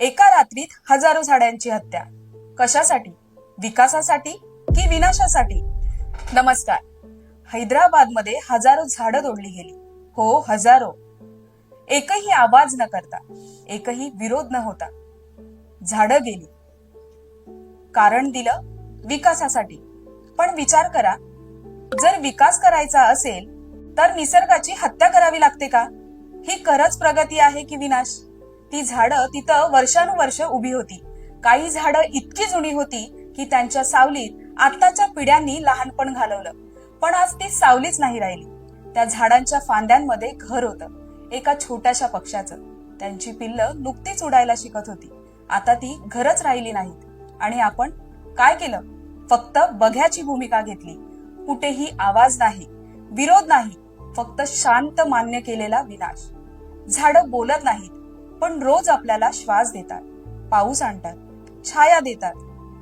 एका रात्रीत हजारो झाडांची हत्या. कशासाठी? विकासासाठी की विनाशासाठी? नमस्कार. हैदराबादमध्ये हजारो झाडं तोडली गेली. हो हजारो. एकही आवाज न करता एकही विरोध न होता झाडं गेली. कारण दिलं विकासासाठी. पण विचार करा जर विकास करायचा असेल तर निसर्गाची हत्या करावी लागते का? ही खरंच प्रगती आहे की विनाश? ती झाडं तिथं वर्षानुवर्ष उभी होती. काही झाडं इतकी जुनी होती की त्यांच्या सावलीत आताच्या पिढ्यांनी लहानपण घालवलं. पण आज ती सावलीच नाही राहिली. त्या झाडांच्या फांद्यांमध्ये घर होतं. एका छोट्याशा पक्षाचं त्यांची पिल्लं नुकतीच उडायला शिकत होती. आता ती घरच राहिली नाहीत. आणि आपण काय केलं? फक्त बघ्याची भूमिका घेतली. कुठेही आवाज नाही विरोध नाही. फक्त शांत मान्य केलेला विनाश. झाडं बोलत नाहीत. पण रोज आपल्याला श्वास देतात पाऊस आणतात छाया देतात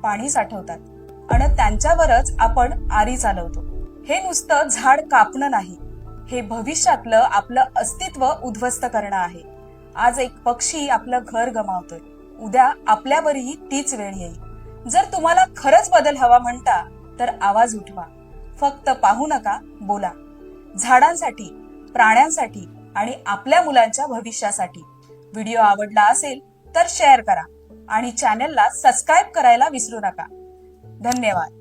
पाणी साठवतात आणि त्यांच्यावरच आपण आरी चालवतो. हे नुसतं झाड कापणं नाही हे भविष्यातलं आपलं अस्तित्व उद्ध्वस्त करणं आहे. आज एक पक्षी आपलं घर गमावतोय उद्या आपल्यावरही तीच वेळ येईल. जर तुम्हाला खरंच बदल हवा म्हणता तर आवाज उठवा. फक्त पाहू नका बोला. झाडांसाठी प्राण्यांसाठी आणि आपल्या मुलांच्या भविष्यासाठी. व्हिडिओ आवडला असेल तर शेअर करा आणि चॅनेलला सबस्क्राईब करायला विसरू नका. धन्यवाद.